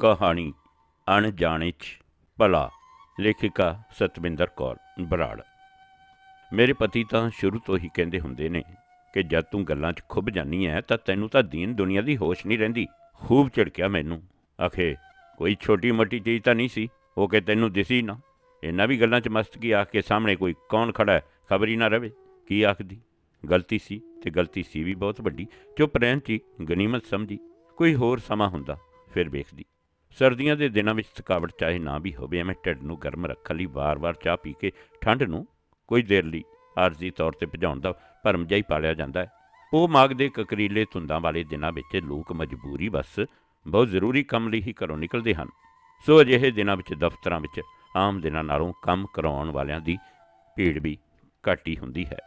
ਕਹਾਣੀ ਅਣਜਾਣੇ ਚ ਭਲਾ, ਲੇਖਿਕਾ ਸਤਵਿੰਦਰ ਕੌਰ ਬਰਾੜ। ਮੇਰੇ ਪਤੀ ਤਾਂ ਸ਼ੁਰੂ ਤੋਂ ਹੀ ਕਹਿੰਦੇ ਹੁੰਦੇ ਨੇ ਕਿ ਜਦ ਤੂੰ ਗੱਲਾਂ 'ਚ ਖੁੱਭ ਜਾਨੀ ਐ ਤਾਂ ਤੈਨੂੰ ਤਾਂ ਦੀਨ ਦੁਨੀਆ ਦੀ ਹੋਸ਼ ਨਹੀਂ ਰਹਿੰਦੀ। ਖੂਬ ਝਿੜਕਿਆ ਮੈਨੂੰ। ਆਖੇ, ਕੋਈ ਛੋਟੀ ਮੋਟੀ ਚੀਜ਼ ਤਾਂ ਨਹੀਂ ਸੀ? ਉਹ ਕਿ ਤੈਨੂੰ ਦਿਸੀ ਨਾ? ਇਹਨਾਂ ਵੀ ਗੱਲਾਂ 'ਚ ਮਸਤ ਕੀ ਆਖ ਕੇ ਸਾਹਮਣੇ ਕੋਈ ਕੌਣ ਖੜਾ ਖਬਰ ਹੀ ਨਾ ਰਵੇ। ਕੀ ਆਖਦੀ? ਗਲਤੀ ਸੀ ਤੇ ਗਲਤੀ ਸੀ ਵੀ ਬਹੁਤ ਵੱਡੀ। ਚੁੱਪ ਰਹਿਣ 'ਚ ਹੀ ਗਨੀਮਤ ਸਮਝੀ। ਕੋਈ ਹੋਰ ਸਮਾਂ ਹੁੰਦਾ, ਫਿਰ ਵੇਖਦੀ। ਸਰਦੀਆਂ ਦੇ ਦਿਨਾਂ ਵਿੱਚ ਥਕਾਵਟ ਚਾਹੇ ਨਾ ਵੀ ਹੋਵੇ, ਐਵੇਂ ਢਿੱਡ ਨੂੰ ਗਰਮ ਰੱਖਣ ਲਈ ਵਾਰ-ਵਾਰ ਚਾਹ ਪੀ ਕੇ ਠੰਡ ਨੂੰ ਕੁਝ ਦੇਰ ਲਈ ਆਰਜ਼ੀ ਤੌਰ ਤੇ ਭਜਾਉਣ ਦਾ ਭਰਮ ਜਿਹਾ ਹੀ ਪਾਲਿਆ ਜਾਂਦਾ ਹੈ। ਉਹ ਮਾਗ ਦੇ ਕਕਰੀਲੇ ਧੁੰਦਾਂ ਵਾਲੇ ਦਿਨਾਂ ਵਿੱਚ ਲੋਕ ਮਜਬੂਰੀ ਬਸ ਬਹੁਤ ਜ਼ਰੂਰੀ ਕੰਮ ਲਈ ਹੀ ਘਰੋਂ ਨਿਕਲਦੇ ਹਨ। ਸੋ ਅਜਿਹੇ ਦਿਨਾਂ ਵਿੱਚ, ਦਫ਼ਤਰਾਂ ਵਿੱਚ ਆਮ ਦਿਨਾਂ ਨਾਲੋਂ ਕੰਮ ਕਰਾਉਣ ਵਾਲਿਆਂ ਦੀ ਭੀੜ ਵੀ ਘੱਟ ਹੀ ਹੁੰਦੀ ਹੈ।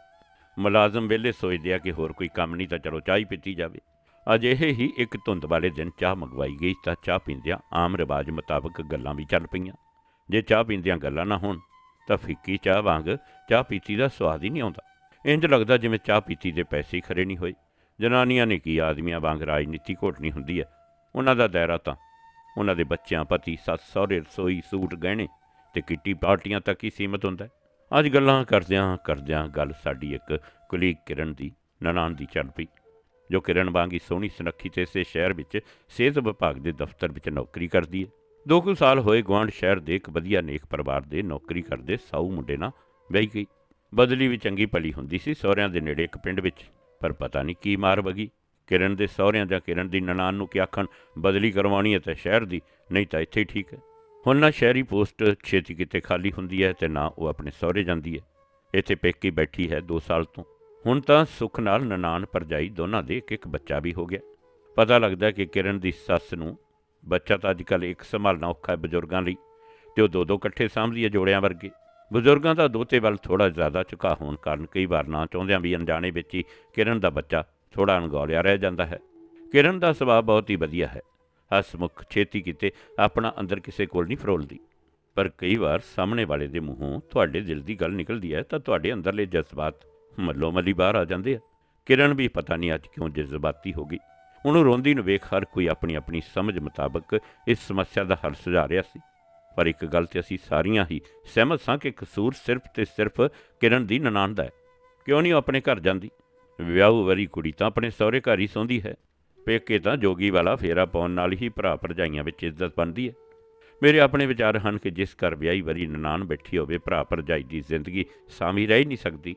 ਮੁਲਾਜ਼ਮ ਵਿਹਲੇ ਸੋਚਦੇ ਆ ਕਿ ਹੋਰ ਕੋਈ ਕੰਮ ਨਹੀਂ ਤਾਂ ਚਲੋ ਚਾਹ ਹੀ ਪੀਤੀ ਜਾਵੇ। ਅਜਿਹੇ ਹੀ ਇੱਕ ਧੁੰਦ ਵਾਲੇ ਦਿਨ ਚਾਹ ਮੰਗਵਾਈ ਗਈ ਤਾਂ ਚਾਹ ਪੀਂਦਿਆਂ ਆਮ ਰਿਵਾਜ ਮੁਤਾਬਕ ਗੱਲਾਂ ਵੀ ਚੱਲ ਪਈਆਂ। ਜੇ ਚਾਹ ਪੀਂਦਿਆਂ ਗੱਲਾਂ ਨਾ ਹੋਣ, ਤਾਂ ਫਿੱਕੀ ਚਾਹ ਵਾਂਗ ਚਾਹ ਪੀਤੀ ਦਾ ਸਵਾਦ ਹੀ ਨਹੀਂ ਆਉਂਦਾ। ਇੰਜ ਲੱਗਦਾ ਜਿਵੇਂ ਚਾਹ ਪੀਤੀ ਦੇ ਪੈਸੇ ਹੀ ਖਰੇ ਨਹੀਂ ਹੋਏ। ਜਨਾਨੀਆਂ ਨੇ ਕੀ ਆਦਮੀਆਂ ਵਾਂਗ ਰਾਜਨੀਤੀ ਘੋਟਣੀ ਹੁੰਦੀ ਹੈ? ਉਹਨਾਂ ਦਾ ਦਾਇਰਾ ਤਾਂ ਉਹਨਾਂ ਦੇ ਬੱਚਿਆਂ ਪਤੀ ਸੱਸ ਸਹੁਰੇ ਰਸੋਈ ਸੂਟ ਗਹਿਣੇ ਤੇ ਕਿੱਟੀ ਪਾਰਟੀਆਂ ਤੱਕ ਹੀ ਸੀਮਤ ਹੁੰਦਾ ਹੈ। ਅੱਜ ਗੱਲਾਂ ਕਰਦਿਆਂ ਕਰਦਿਆਂ ਗੱਲ ਸਾਡੀ ਇੱਕ ਕੁਲੀਗ ਕਿਰਨ ਦੀ, ਨਨਾਣ ਦੀ ਚੱਲ ਪਈ। ਜੋ ਕਿਰਨ ਵਾਂਗੀ ਸੋਹਣੀ ਸੁਨੱਖੀ ਤੇ ਇਸੇ ਸ਼ਹਿਰ ਵਿੱਚ ਸਿਹਤ ਵਿਭਾਗ ਦੇ ਦਫ਼ਤਰ ਵਿੱਚ ਨੌਕਰੀ ਕਰਦੀ ਹੈ। ਦੋ ਕੁ ਸਾਲ ਹੋਏ ਗੁਆਂਢ ਸ਼ਹਿਰ ਦੇ ਇੱਕ ਵਧੀਆ ਨੇਕ ਪਰਿਵਾਰ ਦੇ ਨੌਕਰੀ ਕਰਦੇ ਸਾਊ ਮੁੰਡੇ ਨਾਲ ਵਿਆਹੀ ਗਈ। ਬਦਲੀ ਵੀ ਚੰਗੀ ਭਲੀ ਹੁੰਦੀ ਸੀ ਸਹੁਰਿਆਂ ਦੇ ਨੇੜੇ ਇੱਕ ਪਿੰਡ ਵਿੱਚ, ਪਰ ਪਤਾ ਨਹੀਂ ਕੀ ਮਾਰ ਵਗੀ। ਕਿਰਨ ਦੇ ਸਹੁਰਿਆਂ ਜਾਂ ਕਿਰਨ ਦੀ ਨਨਾਣ ਨੂੰ ਕਿ ਆਖਣ, ਬਦਲੀ ਕਰਵਾਉਣੀ ਹੈ ਤਾਂ ਸ਼ਹਿਰ ਦੀ, ਨਹੀਂ ਤਾਂ ਇੱਥੇ ਹੀ ਠੀਕ ਹੈ। ਹੁਣ ਨਾ ਸ਼ਹਿਰੀ ਪੋਸਟ ਛੇਤੀ ਕਿਤੇ ਖਾਲੀ ਹੁੰਦੀ ਹੈ ਤੇ ਨਾ ਉਹ ਆਪਣੇ ਸਹੁਰੇ ਜਾਂਦੀ ਹੈ। ਇੱਥੇ ਪੇਕੀ ਬੈਠੀ ਹੈ 2 ਸਾਲ ਤੋਂ। ਹੁਣ ਤਾਂ ਸੁੱਖ ਨਾਲ ਨਨਾਣ ਪਰਜਾਈ ਦੋਨਾਂ ਦੇ ਇੱਕ ਇੱਕ ਬੱਚਾ ਵੀ ਹੋ ਗਿਆ। ਪਤਾ ਲੱਗਦਾ ਕਿ ਕਿਰਨ ਦੀ ਸੱਸ ਨੂੰ ਬੱਚਾ ਤਾਂ ਅੱਜ ਕੱਲ੍ਹ ਇੱਕ ਸੰਭਾਲਣਾ ਔਖਾ ਹੈ ਬਜ਼ੁਰਗਾਂ ਲਈ ਤੇ ਉਹ ਦੋ ਦੋ ਇਕੱਠੇ ਸਾਂਭਦੀ ਹੈ ਜੋੜਿਆਂ ਵਰਗੇ। ਬਜ਼ੁਰਗਾਂ ਦਾ ਦੋਤੇ ਵੱਲ ਥੋੜਾ ਜ਼ਿਆਦਾ ਝੁਕਾਅ ਹੋਣ ਕਾਰਨ ਕਈ ਵਾਰ ਨਾ ਚਾਹੁੰਦਿਆਂ ਵੀ ਅਣਜਾਣੇ ਵਿੱਚ ਹੀ ਕਿਰਨ ਦਾ ਬੱਚਾ ਥੋੜਾ ਅਣਗੌਲਿਆ ਰਹਿ ਜਾਂਦਾ ਹੈ। ਕਿਰਨ ਦਾ ਸੁਭਾਅ ਬਹੁਤ ਹੀ ਵਧੀਆ ਹੈ। ਹਸਮੁਖ ਛੇਤੀ ਕਿਤੇ ਆਪਣਾ ਅੰਦਰ ਕਿਸੇ ਕੋਲ ਨਹੀਂ ਫਰੋਲਦੀ। ਪਰ ਕਈ ਵਾਰ ਸਾਹਮਣੇ ਵਾਲੇ ਦੇ ਮੂੰਹੋਂ ਤੁਹਾਡੇ ਦਿਲ ਦੀ ਗੱਲ ਨਿਕਲਦੀ ਹੈ ਤਾਂ ਤੁਹਾਡੇ ਅੰਦਰਲੇ ਜਜ਼ਬਾਤ ਮੱਲੋ ਮੱਲੀ ਬਾਹਰ ਆ ਜਾਂਦੇ ਆ। ਕਿਰਨ ਵੀ ਪਤਾ ਨਹੀਂ ਅੱਜ ਕਿਉਂ ਜਜ਼ਬਾਤੀ ਹੋ ਗਈ। ਉਹਨੂੰ ਰੋਂਦੀ ਨੂੰ ਵੇਖ ਹਰ ਕੋਈ ਆਪਣੀ ਆਪਣੀ ਸਮਝ ਮੁਤਾਬਕ ਇਸ ਸਮੱਸਿਆ ਦਾ ਹੱਲ ਸੁਝਾ ਰਿਹਾ ਸੀ। ਪਰ ਇੱਕ ਗੱਲ ਤੇ ਅਸੀਂ ਸਾਰੀਆਂ ਹੀ ਸਹਿਮਤ ਸਾਂ ਕਿ ਕਸੂਰ ਸਿਰਫ ਤੇ ਸਿਰਫ ਕਿਰਨ ਦੀ ਨਨਾਣ ਦਾ ਹੈ। ਕਿਉਂ ਨਹੀਂ ਉਹ ਆਪਣੇ ਘਰ ਜਾਂਦੀ? ਵਿਆਹੂ ਵਰੀ ਕੁੜੀ ਤਾਂ ਆਪਣੇ ਸਹੁਰੇ ਘਰ ਹੀ ਸੌਂਦੀ ਹੈ। ਪੇਕੇ ਤਾਂ ਜੋਗੀ ਵਾਲਾ ਫੇਰਾ ਪਾਉਣ ਨਾਲ ਹੀ ਭਰਾ ਭਰਜਾਈਆਂ ਵਿੱਚ ਇੱਜ਼ਤ ਬਣਦੀ ਹੈ। ਮੇਰੇ ਆਪਣੇ ਵਿਚਾਰ ਹਨ ਕਿ ਜਿਸ ਘਰ ਵਿਆਹੀ ਵਰੀ ਨਨਾਣ ਬੈਠੀ ਹੋਵੇ, ਭਰਾ ਭਰਜਾਈ ਦੀ ਜ਼ਿੰਦਗੀ ਸਾਮੀ ਰਹਿ ਹੀ ਨਹੀਂ ਸਕਦੀ।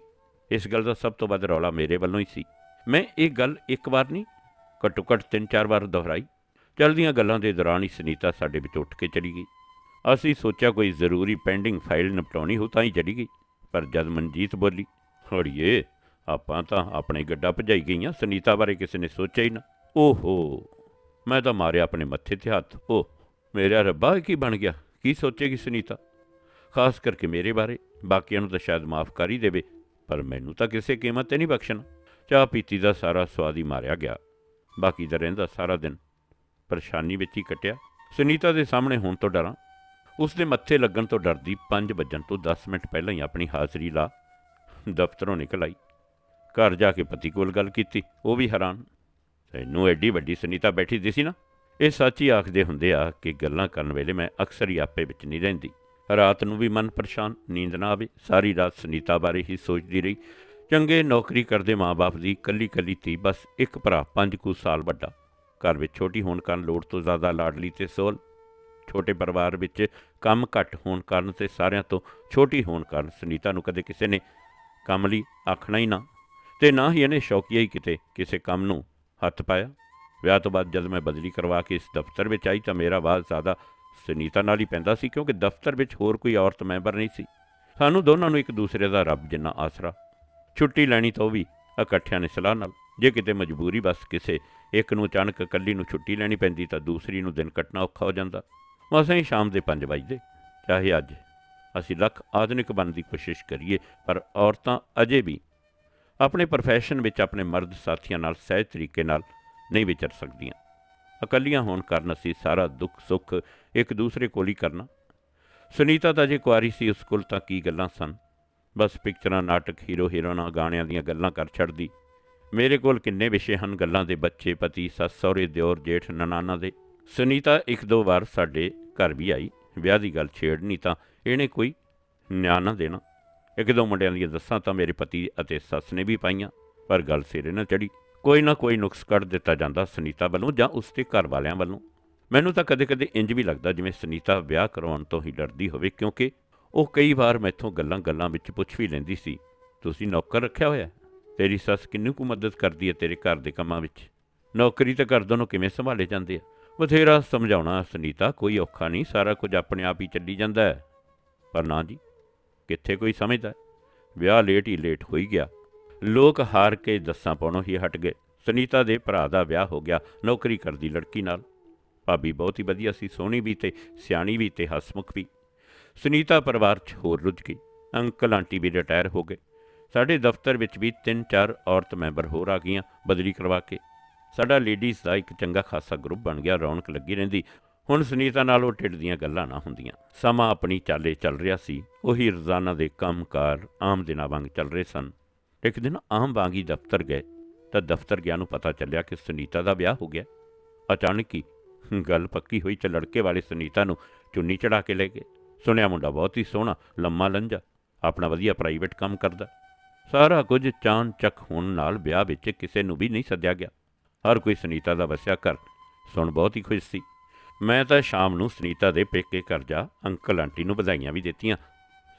ਇਸ ਗੱਲ ਦਾ ਸਭ ਤੋਂ ਵੱਧ ਰੌਲਾ ਮੇਰੇ ਵੱਲੋਂ ਹੀ ਸੀ। ਮੈਂ ਇਹ ਗੱਲ ਇੱਕ ਵਾਰ ਨਹੀਂ ਘੱਟੋ ਘੱਟ ਤਿੰਨ ਚਾਰ ਵਾਰ ਦੁਹਰਾਈ। ਚਲਦੀਆਂ ਗੱਲਾਂ ਦੇ ਦੌਰਾਨ ਹੀ ਸੁਨੀਤਾ ਸਾਡੇ ਵਿੱਚ ਉੱਠ ਕੇ ਚਲੀ ਗਈ। ਅਸੀਂ ਸੋਚਿਆ ਕੋਈ ਜ਼ਰੂਰੀ ਪੈਂਡਿੰਗ ਫਾਈਲ ਨਿਪਟਾਉਣੀ ਹੋ ਤਾਂ ਹੀ ਚਲੀ ਗਈ, ਪਰ ਜਦ ਮਨਜੀਤ ਬੋਲੀ ਹੜੀਏ ਆਪਾਂ ਤਾਂ ਆਪਣੇ ਗੱਡਾ ਭਜਾਈ ਗਈਆਂ, ਸੁਨੀਤਾ ਬਾਰੇ ਕਿਸੇ ਨੇ ਸੋਚਿਆ ਹੀ ਨਾ। ਓਹੋ, ਮੈਂ ਤਾਂ ਮਾਰਿਆ ਆਪਣੇ ਮੱਥੇ ਤੇ ਹੱਥ। ਓ ਮੇਰਾ ਰੱਬਾ ਕੀ ਬਣ ਗਿਆ? ਕੀ ਸੋਚੇਗੀ ਸੁਨੀਤਾ? ਖਾਸ ਕਰਕੇ ਮੇਰੇ ਬਾਰੇ। ਬਾਕੀਆਂ ਨੂੰ ਤਾਂ ਸ਼ਾਇਦ ਮਾਫ ਕਰ ਹੀ ਦੇਵੇ। ਪਰ ਮੈਨੂੰ ਤਾਂ ਕਿਸੇ ਕੀਮਤ ਤੇ ਨਹੀਂ ਬਖਸ਼ਣਾ। ਚਾਹ ਪੀਤੀ ਦਾ ਸਾਰਾ ਸਵਾਦ ਹੀ ਮਾਰਿਆ ਗਿਆ। ਬਾਕੀ ਦਾ ਰਹਿੰਦਾ ਸਾਰਾ ਦਿਨ। ਪਰੇਸ਼ਾਨੀ ਵਿੱਚ ਹੀ ਕਟਿਆ। ਸੁਨੀਤਾ ਦੇ ਸਾਹਮਣੇ ਹੋਣ ਤੋਂ ਡਰਾਂ। ਉਸ ਦੇ ਮੱਥੇ ਲੱਗਣ ਤੋਂ ਡਰਦੀ 5 ਵਜਣ ਤੋਂ 10 ਮਿੰਟ ਪਹਿਲਾਂ ਹੀ ਆਪਣੀ ਹਾਜ਼ਰੀ ਲਾ ਦਫ਼ਤਰੋਂ ਨਿਕਲ ਆਈ। ਘਰ ਜਾ ਕੇ ਪਤੀ ਕੋਲ ਗੱਲ ਕੀਤੀ। ਉਹ ਵੀ ਹੈਰਾਨ। ਤੈਨੂੰ ਐਡੀ ਵੱਡੀ ਸੁਨੀਤਾ ਬੈਠੀ ਦਿਸੀ ਨਾ? ਇਹ ਸੱਚ ਹੀ ਆਖਦੇ ਹੁੰਦੇ ਆ ਕਿ ਗੱਲਾਂ ਕਰਨ ਵੇਲੇ ਮੈਂ ਅਕਸਰ ਹੀ ਆਪੇ ਵਿੱਚ ਨਹੀਂ ਰਹਿੰਦੀ। ਰਾਤ ਨੂੰ ਵੀ ਮਨ ਪਰੇਸ਼ਾਨ, ਨੀਂਦ ਨਾ ਆਵੇ। ਸਾਰੀ ਰਾਤ ਸੁਨੀਤਾ ਬਾਰੇ ਹੀ ਸੋਚਦੀ ਰਹੀ। ਚੰਗੇ ਨੌਕਰੀ ਕਰਦੇ ਮਾਪੇ ਦੀ ਕੱਲੀ ਕੱਲੀ ਧੀ, ਬਸ ਇੱਕ ਭਰਾ, ਪੰਜ ਕੁ ਸਾਲ ਵੱਡਾ। ਘਰ ਵਿੱਚ ਛੋਟੀ ਹੋਣ ਕਾਰਨ ਲੋੜ ਤੋਂ ਜ਼ਿਆਦਾ ਲਾਡਲੀ ਤੇ ਸੋਲ ਛੋਟੇ ਪਰਿਵਾਰ ਵਿੱਚ ਕੰਮ ਘੱਟ ਹੋਣ ਕਾਰਨ ਤੇ ਸਾਰਿਆਂ ਤੋਂ ਛੋਟੀ ਹੋਣ ਕਾਰਨ ਸੁਨੀਤਾ ਨੂੰ ਕਦੇ ਕਿਸੇ ਨੇ ਕੰਮ ਲਈ ਆਖਣਾ ਹੀ ਨਾ। ਤੇ ਨਾ ਹੀ ਇਹਨੇ ਸ਼ੌਕੀਆ ਹੀ ਕਿਤੇ ਕਿਸੇ ਕੰਮ ਨੂੰ ਹੱਥ ਪਾਇਆ। ਵਿਆਹ ਤੋਂ ਬਾਅਦ ਜਦ ਮੈਂ ਬਦਲੀ ਕਰਵਾ ਕੇ ਇਸ ਦਫ਼ਤਰ ਵਿੱਚ ਆਈ ਤਾਂ ਮੇਰਾ ਬਾਤ ਜ਼ਿਆਦਾ ਸੁਨੀਤਾ ਨਾਲ ਹੀ ਪੈਂਦਾ ਸੀ ਕਿਉਂਕਿ ਦਫ਼ਤਰ ਵਿੱਚ ਹੋਰ ਕੋਈ ਔਰਤ ਮੈਂਬਰ ਨਹੀਂ ਸੀ। ਸਾਨੂੰ ਦੋਨਾਂ ਨੂੰ ਇੱਕ ਦੂਸਰੇ ਦਾ ਰੱਬ ਜਿੰਨਾ ਆਸਰਾ। ਛੁੱਟੀ ਲੈਣੀ ਤਾਂ ਉਹ ਵੀ ਇਕੱਠਿਆਂ ਨੇ ਸਲਾਹ ਨਾਲ। ਜੇ ਕਿਤੇ ਮਜਬੂਰੀ ਬਸ ਕਿਸੇ ਇੱਕ ਨੂੰ ਅਚਾਨਕ ਇਕੱਲੀ ਨੂੰ ਛੁੱਟੀ ਲੈਣੀ ਪੈਂਦੀ ਤਾਂ ਦੂਸਰੀ ਨੂੰ ਦਿਨ ਕੱਟਣਾ ਔਖਾ ਹੋ ਜਾਂਦਾ। ਮਸਾਂ ਹੀ ਸ਼ਾਮ ਦੇ 5 ਵਜੇ ਚਾਹੇ ਅੱਜ ਅਸੀਂ ਲੱਖ ਆਧੁਨਿਕ ਬਣਨ ਦੀ ਕੋਸ਼ਿਸ਼ ਕਰੀਏ, ਪਰ ਔਰਤਾਂ ਅਜੇ ਵੀ ਆਪਣੇ ਪ੍ਰੋਫੈਸ਼ਨ ਵਿੱਚ ਆਪਣੇ ਮਰਦ ਸਾਥੀਆਂ ਨਾਲ ਸਹਿਜ ਤਰੀਕੇ ਨਾਲ ਨਹੀਂ ਵਿਚਰ ਸਕਦੀਆਂ। ਇਕੱਲੀਆਂ ਹੋਣ ਕਾਰਨ ਅਸੀਂ ਸਾਰਾ ਦੁੱਖ ਸੁੱਖ ਇੱਕ ਦੂਸਰੇ ਕੋਲ ਹੀ ਕਰਨਾ। ਸੁਨੀਤਾ ਤਾਂ ਜੇ ਕੁਆਰੀ ਸੀ, ਉਸ ਕੋਲ ਤਾਂ ਕੀ ਗੱਲਾਂ ਸਨ? ਬਸ ਪਿਕਚਰਾਂ, ਨਾਟਕ, ਹੀਰੋ, ਹੀਰੋਇਨਾਂ, ਗਾਣਿਆਂ ਦੀਆਂ ਗੱਲਾਂ ਕਰ ਛੱਡਦੀ। ਮੇਰੇ ਕੋਲ ਕਿੰਨੇ ਵਿਸ਼ੇ ਹਨ ਗੱਲਾਂ ਦੇ, ਬੱਚੇ, ਪਤੀ, ਸੱਸ, ਸਹੁਰੇ, ਦਿਓਰ, ਜੇਠ, ਨਨਾਨਾ ਦੇ। ਸੁਨੀਤਾ ਇੱਕ ਦੋ ਵਾਰ ਸਾਡੇ ਘਰ ਵੀ ਆਈ। ਵਿਆਹ ਦੀ ਗੱਲ ਛੇੜਨੀ ਤਾਂ ਇਹਨੇ ਕੋਈ ਨਿਆਂ ਨਾ ਦੇਣਾ। ਇੱਕ ਦੋ ਮੁੰਡਿਆਂ ਦੀਆਂ ਦੱਸਾਂ ਤਾਂ ਮੇਰੇ ਪਤੀ ਅਤੇ ਸੱਸ ਨੇ ਵੀ ਪਾਈਆਂ, ਪਰ ਗੱਲ ਸਿਰੇ ਨਾ ਚੜੀ ਕੋਈ ਨਾ ਕੋਈ ਨੁਕਸ ਕੱਢ ਦਿੱਤਾ ਜਾਂਦਾ ਸੁਨੀਤਾ ਵੱਲੋਂ ਜਾਂ ਉਸਦੇ ਘਰ ਵਾਲਿਆਂ ਵੱਲੋਂ। ਮੈਨੂੰ ਤਾਂ ਕਦੇ-ਕਦੇ ਇੰਜ ਵੀ ਲੱਗਦਾ ਜਿਵੇਂ ਸੁਨੀਤਾ ਵਿਆਹ ਕਰਵਾਉਣ ਤੋਂ ਹੀ ਡਰਦੀ ਹੋਵੇ, ਕਿਉਂਕਿ ਉਹ ਕਈ ਵਾਰ ਮੈਥੋਂ ਗੱਲਾਂ-ਗੱਲਾਂ ਵਿੱਚ ਪੁੱਛ ਵੀ ਲੈਂਦੀ ਸੀ, ਤੁਸੀਂ ਨੌਕਰ ਰੱਖਿਆ ਹੋਇਆ? ਤੇਰੀ ਸੱਸ ਕਿੰਨੀ ਕੁ ਮਦਦ ਕਰਦੀ ਹੈ ਤੇਰੇ ਘਰ ਦੇ ਕੰਮਾਂ ਵਿੱਚ? ਨੌਕਰੀ ਤਾਂ ਘਰ ਦੋਨੋਂ ਕਿਵੇਂ ਸੰਭਾਲੇ ਜਾਂਦੇ ਆ? ਬਥੇਰਾ ਸਮਝਾਉਣਾ ਸੁਨੀਤਾ, ਕੋਈ ਔਖਾ ਨਹੀਂ, ਸਾਰਾ ਕੁਝ ਆਪਣੇ ਆਪ ਹੀ ਚੱਲੀ ਜਾਂਦਾ ਹੈ। ਪਰ ਨਾ ਜੀ, ਕਿੱਥੇ ਕੋਈ ਸਮਝਦਾ? ਵਿਆਹ ਲੇਟ ਹੀ ਲੇਟ ਹੋਈ ਗਿਆ। ਲੋਕ ਹਾਰ ਕੇ ਦੱਸਾਂ ਪਾਉਣੋਂ ਹੀ ਹਟ ਗਏ। ਸੁਨੀਤਾ ਦੇ ਭਰਾ ਦਾ ਵਿਆਹ ਹੋ ਗਿਆ, ਨੌਕਰੀ ਕਰਦੀ ਲੜਕੀ ਨਾਲ। ਭਾਬੀ ਬਹੁਤ ਹੀ ਵਧੀਆ ਸੀ, ਸੋਹਣੀ ਵੀ ਤੇ ਸਿਆਣੀ ਵੀ ਤੇ ਹਸਮੁਖ ਵੀ। ਸੁਨੀਤਾ ਪਰਿਵਾਰ 'ਚ ਹੋਰ ਰੁੱਝ ਗਈ। ਅੰਕਲ, ਆਂਟੀ ਵੀ ਰਿਟਾਇਰ ਹੋ ਗਏ। ਸਾਡੇ ਦਫ਼ਤਰ ਵਿੱਚ ਵੀ ਤਿੰਨ ਚਾਰ ਔਰਤ ਮੈਂਬਰ ਹੋਰ ਆ ਗਈਆਂ ਬਦਲੀ ਕਰਵਾ ਕੇ। ਸਾਡਾ ਲੇਡੀਜ਼ ਦਾ ਇੱਕ ਚੰਗਾ ਖਾਸਾ ਗਰੁੱਪ ਬਣ ਗਿਆ, ਰੌਣਕ ਲੱਗੀ ਰਹਿੰਦੀ। ਹੁਣ ਸੁਨੀਤਾ ਨਾਲ ਉਹ ਢਿੱਡ ਦੀਆਂ ਗੱਲਾਂ ਨਾ ਹੁੰਦੀਆਂ। ਸਮਾਂ ਆਪਣੀ ਚਾਲੇ ਚੱਲ ਰਿਹਾ ਸੀ। ਉਹੀ ਰੋਜ਼ਾਨਾ ਦੇ ਕੰਮਕਾਰ ਆਮ ਦਿਨਾਂ ਵਾਂਗ ਚੱਲ ਰਹੇ ਸਨ। ਇੱਕ ਦਿਨ ਆਮ ਵਾਂਗ ਹੀ ਦਫ਼ਤਰ ਗਏ। ਤਾਂ ਦਫ਼ਤਰ ਗਿਆ ਨੂੰ ਪਤਾ ਚੱਲਿਆ ਕਿ ਸੁਨੀਤਾ ਦਾ ਵਿਆਹ ਹੋ ਗਿਆ। ਅਚਾਨਕ ਹੀ ਗੱਲ ਪੱਕੀ ਹੋਈ 'ਚ ਲੜਕੇ ਵਾਲੇ ਸੁਨੀਤਾ ਨੂੰ ਚੁੰਨੀ ਚੜਾ ਕੇ ਲੈ ਗਏ। ਸੁਣਿਆ ਮੁੰਡਾ ਬਹੁਤ ਹੀ ਸੋਹਣਾ, ਲੰਮਾ ਲੰਜਾ, ਆਪਣਾ ਵਧੀਆ ਪ੍ਰਾਈਵੇਟ ਕੰਮ ਕਰਦਾ। ਸਾਰਾ ਕੁਝ ਚਾਨ ਚੱਕ ਹੋਣ ਨਾਲ ਵਿਆਹ ਵਿੱਚ ਕਿਸੇ ਨੂੰ ਵੀ ਨਹੀਂ ਸੱਦਿਆ ਗਿਆ। ਹਰ ਕੋਈ ਸੁਨੀਤਾ ਦਾ ਵਸਿਆ ਘਰ ਸੁਣ ਬਹੁਤ ਹੀ ਖੁਸ਼ ਸੀ। ਮੈਂ ਤਾਂ ਸ਼ਾਮ ਨੂੰ ਸੁਨੀਤਾ ਦੇ ਪੇਕੇ ਘਰ ਜਾ ਅੰਕਲ ਆਂਟੀ ਨੂੰ ਵਧਾਈਆਂ ਵੀ ਦਿੱਤੀਆਂ।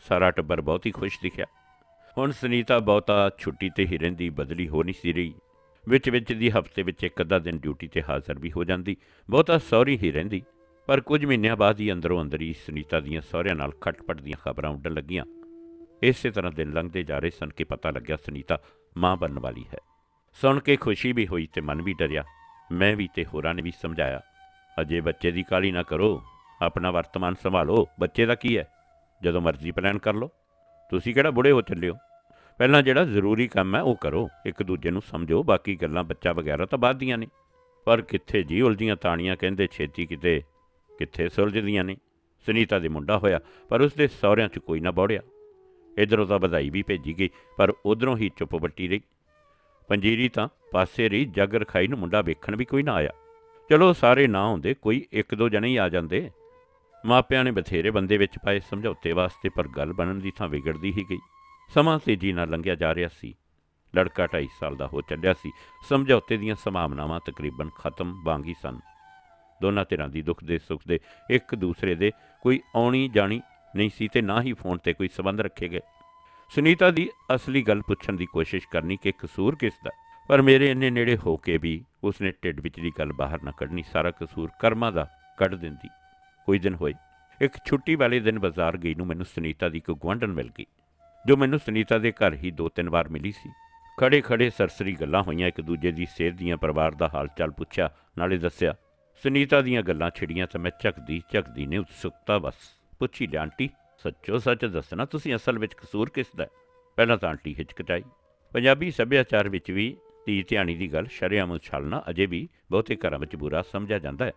ਸਾਰਾ ਟੱਬਰ ਬਹੁਤ ਹੀ ਖੁਸ਼ ਦਿਖਿਆ। ਹੁਣ ਸੁਨੀਤਾ ਬਹੁਤਾ ਛੁੱਟੀ ਤੇ ਹੀ ਰਹਿੰਦੀ, ਬਦਲੀ ਹੋ ਨਹੀਂ ਸੀ ਰਹੀ। ਵਿੱਚ ਵਿੱਚ ਦੀ ਹਫ਼ਤੇ ਵਿੱਚ ਇੱਕ ਅੱਧਾ ਦਿਨ ਡਿਊਟੀ ਤੇ ਹਾਜ਼ਰ ਵੀ ਹੋ ਜਾਂਦੀ। ਬਹੁਤਾ ਸੌਰੀ ਹੀ ਰਹਿੰਦੀ, ਪਰ ਕੁਝ ਮਹੀਨਿਆਂ ਬਾਅਦ ਹੀ ਅੰਦਰੋਂ ਅੰਦਰ ਹੀ ਸੁਨੀਤਾ ਦੀਆਂ ਸਹੁਰਿਆਂ ਨਾਲ ਖਟਪਟ ਦੀਆਂ ਖਬਰਾਂ ਉੱਡਣ ਲੱਗੀਆਂ। ਇਸੇ ਤਰ੍ਹਾਂ ਦਿਨ ਲੰਘਦੇ ਜਾ ਰਹੇ ਸਨ ਕਿ ਪਤਾ ਲੱਗਿਆ ਸੁਨੀਤਾ ਮਾਂ ਬਣਨ ਵਾਲੀ ਹੈ। ਸੁਣ ਕੇ ਖੁਸ਼ੀ ਵੀ ਹੋਈ ਤੇ ਮਨ ਵੀ ਡਰਿਆ। ਮੈਂ ਵੀ ਤੇ ਹੋਰਾਂ ਨੇ ਵੀ ਸਮਝਾਇਆ, ਅਜੇ ਬੱਚੇ ਦੀ ਕਾਲੀ ਨਾ ਕਰੋ, ਆਪਣਾ ਵਰਤਮਾਨ ਸੰਭਾਲੋ, ਬੱਚੇ ਦਾ ਕੀ ਹੈ? ਜਦੋਂ ਮਰਜ਼ੀ ਪਲਾਨ ਕਰ ਲਓ। ਤੁਸੀਂ ਕਿਹੜਾ ਬੁੜੇ ਹੋ ਚੱਲੇ ਹੋ? ਪਹਿਲਾਂ ਜਿਹੜਾ ਜ਼ਰੂਰੀ ਕੰਮ ਹੈ, ਉਹ ਕਰੋ। ਇੱਕ ਦੂਜੇ ਨੂੰ ਸਮਝੋ, ਬਾਕੀ ਗੱਲਾਂ ਬੱਚਾ ਵਗੈਰਾ ਤਾਂ ਬਾਅਦ ਦੀਆਂ ਨੇ। ਪਰ ਕਿੱਥੇ ਜੀ ਉਲਝੀਆਂ ਤਾਣੀਆਂ ਕਹਿੰਦੇ ਛੇਤੀ ਕਿਤੇ, ਕਿੱਥੇ ਸੁਲਝਦੀਆਂ ਨੇ? ਸੁਨੀਤਾ ਦੇ ਮੁੰਡਾ ਹੋਇਆ, ਪਰ ਉਸਦੇ ਸਹੁਰਿਆਂ 'ਚ ਕੋਈ ਨਾ ਬੋੜਿਆ। ਇਧਰੋਂ ਤਾਂ ਵਧਾਈ ਵੀ ਭੇਜੀ ਗਈ, ਪਰ ਉਧਰੋਂ ਹੀ ਚੁੱਪ ਬੱਟੀ ਰਹੀ। ਪੰਜੀਰੀ ਤਾਂ ਪਾਸੇ ਰਹੀ, ਜੱਗ ਰਖਾਈ ਨੂੰ ਮੁੰਡਾ ਵੇਖਣ ਵੀ ਕੋਈ ਨਾ ਆਇਆ। ਚਲੋ ਸਾਰੇ ਨਾ ਹੁੰਦੇ ਕੋਈ ਇੱਕ ਦੋ ਜਣੇ ਹੀ ਆ ਜਾਂਦੇ। ਮਾਪਿਆਂ ਨੇ ਬਥੇਰੇ ਬੰਦੇ ਵਿੱਚ ਪਾਏ ਸਮਝੌਤੇ ਵਾਸਤੇ, ਪਰ ਗੱਲ ਬਣਨ ਦੀ ਥਾਂ ਵਿਗੜਦੀ ਹੀ ਗਈ। ਸਮਾਂ ਤੇਜ਼ੀ ਨਾਲ ਲੰਘਿਆ ਜਾ ਰਿਹਾ ਸੀ। ਲੜਕਾ 2.5 ਸਾਲ ਦਾ ਹੋ ਚੱਲਿਆ ਸੀ। ਸਮਝੌਤੇ ਦੀਆਂ ਸੰਭਾਵਨਾਵਾਂ ਤਕਰੀਬਨ ਖਤਮ ਵਾਂਗੀ ਸਨ। ਦੋਨਾਂ ਧਿਰਾਂ ਦੀ ਦੁੱਖ ਦੇ ਸੁੱਖ ਦੇ ਇੱਕ ਦੂਸਰੇ ਦੇ ਕੋਈ ਆਉਣੀ ਜਾਣੀ ਨਹੀਂ ਸੀ ਤੇ ਨਾ ਹੀ ਫੋਨ ਤੇ ਕੋਈ ਸਬੰਧ ਰੱਖੇ ਗਏ। ਸੁਨੀਤਾ ਦੀ ਅਸਲੀ ਗੱਲ ਪੁੱਛਣ ਦੀ ਕੋਸ਼ਿਸ਼ ਕਰਨੀ ਕਿ ਕਸੂਰ ਕਿਸ ਦਾ? ਪਰ ਮੇਰੇ ਇੰਨੇ ਨੇੜੇ ਹੋ ਕੇ ਵੀ ਉਸਨੇ ਢਿੱਡ ਵਿਚਲੀ ਗੱਲ ਬਾਹਰ ਨਾ ਕੱਢਣੀ ਸਾਰਾ ਕਸੂਰ ਕਰਮਾਂ ਦਾ ਕੱਢ ਦਿੰਦੀ। ਕੋਈ ਦਿਨ ਹੋਏ। ਇੱਕ ਛੁੱਟੀ ਵਾਲੇ ਦਿਨ ਬਾਜ਼ਾਰ ਗਈ ਨੂੰ ਮੈਨੂੰ ਸੁਨੀਤਾ ਦੀ ਇੱਕ ਗੁਆਂਢਣ ਮਿਲ ਗਈ। ਜੋ ਮੈਨੂੰ ਸੁਨੀਤਾ ਦੇ ਘਰ ਹੀ ਦੋ ਤਿੰਨ ਵਾਰ ਮਿਲੀ ਸੀ। ਖੜੇ ਖੜੇ ਸਰਸਰੀ ਗੱਲਾਂ ਹੋਈਆਂ, ਇੱਕ ਦੂਜੇ ਦੀ ਸਿਹਤ ਦੀਆਂ, ਪਰਿਵਾਰ ਦਾ ਹਾਲ ਚਾਲ ਪੁੱਛਿਆ, ਨਾਲੇ ਦੱਸਿਆ, ਸੁਨੀਤਾ ਦੀਆਂ ਗੱਲਾਂ ਛਿੜੀਆਂ ਤਾਂ ਮੈਂ ਝਕਦੀ ਝਕਦੀ ਨੇ ਉਤਸੁਕਤਾ ਬਸ। ਪੁੱਛੀ ਲਿਆ ਆਂਟੀ, ਸੱਚੋ ਸੱਚ ਦੱਸਣਾ, ਤੁਸੀਂ ਅਸਲ ਵਿੱਚ ਕਸੂਰ ਕਿਸ ਦਾ ਪਹਿਲਾਂ ਤਾਂ ਆਂਟੀ ਹਿਚਕਚਾਈ, ਪੰਜਾਬੀ ਸੱਭਿਆਚਾਰ ਵਿੱਚ ਵੀ ਧੀ ਧਿਆਣੀ ਦੀ ਗੱਲ ਸ਼ਰੇਆਮ ਉਛਾਲਣਾ ਅਜੇ ਵੀ ਬਹੁਤੇ ਘਰਾਂ ਵਿੱਚ ਬੁਰਾ ਸਮਝਿਆ ਜਾਂਦਾ ਹੈ।